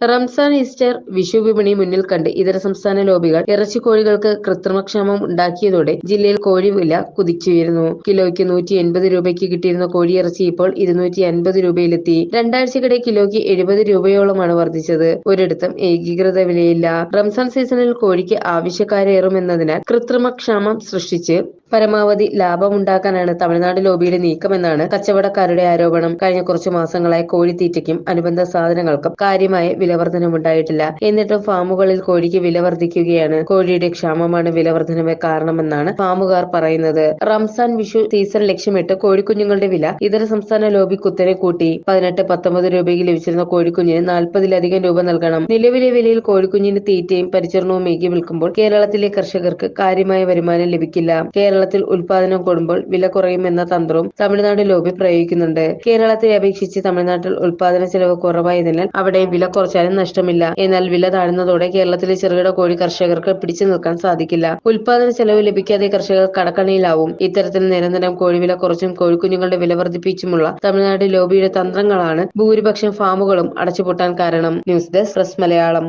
Ramzan Easter Vishu വിപണി മുന്നിൽ കണ്ട് ഇതര സംസ്ഥാന ലോബികൾ ഇറച്ചിക്കോഴികൾക്ക് കൃത്രിമക്ഷാമം ഉണ്ടാക്കിയതോടെ ജില്ലയിൽ കോഴി വില കുതിച്ചുയരുന്നു. കിലോയ്ക്ക് നൂറ്റി എൺപത് രൂപയ്ക്ക് കിട്ടിയിരുന്ന കോഴിയിറച്ചി ഇപ്പോൾ ഇരുന്നൂറ്റി അൻപത് രൂപയിലെത്തി. രണ്ടാഴ്ചക്കിടെ കിലോയ്ക്ക് എഴുപത് രൂപയോളമാണ് വർദ്ധിച്ചത്. ഒരിടത്തും ഏകീകൃത വിലയില്ല. റംസാൻ സീസണിൽ കോഴിക്ക് ആവശ്യക്കാരേറുമെന്നതിനാൽ കൃത്രിമക്ഷാമം സൃഷ്ടിച്ച് പരമാവധി ലാഭമുണ്ടാക്കാനാണ് തമിഴ്നാട് ലോബിയുടെ നീക്കമെന്നാണ് കച്ചവടക്കാരുടെ ആരോപണം. കഴിഞ്ഞ കുറച്ചു മാസങ്ങളായി കോഴിത്തീറ്റയ്ക്കും അനുബന്ധ സാധനങ്ങൾക്കും കാര്യമായ വിലവർദ്ധനമുണ്ടായിട്ടില്ല എന്നിട്ടും ഫാമുകളിൽ കോഴിക്ക് വില വർദ്ധിക്കുകയാണ് കോഴിയുടെ ക്ഷാമമാണ് വിലവർധനവ് കാരണമെന്നാണ് ഫാമുകാർ പറയുന്നത്. റംസാൻ വിഷു സീസൺ ലക്ഷ്യമിട്ട് കോഴിക്കുഞ്ഞുങ്ങളുടെ വില ഇതര സംസ്ഥാന ലോബി കുത്തനെ കൂട്ടി. പതിനെട്ട് പത്തൊമ്പത് രൂപയ്ക്ക് ലഭിച്ചിരുന്ന കോഴിക്കുഞ്ഞിന് നാൽപ്പതിലധികം രൂപ നൽകണം. നിലവിലെ വിലയിൽ കോഴിക്കുഞ്ഞിന് തീറ്റയും പരിചരണവും മേകി വിൽക്കുമ്പോൾ കേരളത്തിലെ കർഷകർക്ക് കാര്യമായ വരുമാനം ലഭിക്കില്ല. കേരളത്തിൽ ഉൽപാദനം കൂടുമ്പോൾ വില കുറയുമെന്ന തന്ത്രവും തമിഴ്നാട് ലോബി പ്രയോഗിക്കുന്നുണ്ട്. കേരളത്തെ അപേക്ഷിച്ച് തമിഴ്നാട്ടിൽ ഉൽപാദന ചെലവ് കുറവായതിനാൽ അവിടെ വില കുറച്ചാലും നഷ്ടമില്ല. എന്നാൽ വില താഴ്ന്നതോടെ കേരളത്തിലെ ചെറുകിട കോഴി കർഷകർക്ക് പിടിച്ചു നിൽക്കാൻ സാധിക്കില്ല. ഉൽപാദന ചെലവ് ലഭിക്കാതെ കർഷകർ കടക്കണിയിലാവും. ഇത്തരത്തിൽ നിരന്തരം കോഴി വില കുറച്ചും കോഴിക്കുഞ്ഞുങ്ങളുടെ വില വർദ്ധിപ്പിച്ചുമുള്ള തമിഴ്നാട് ലോബിയുടെ തന്ത്രങ്ങളാണ് ഭൂരിപക്ഷം ഫാമുകളും അടച്ചുപൂട്ടാൻ കാരണം. News desk press Malayalam.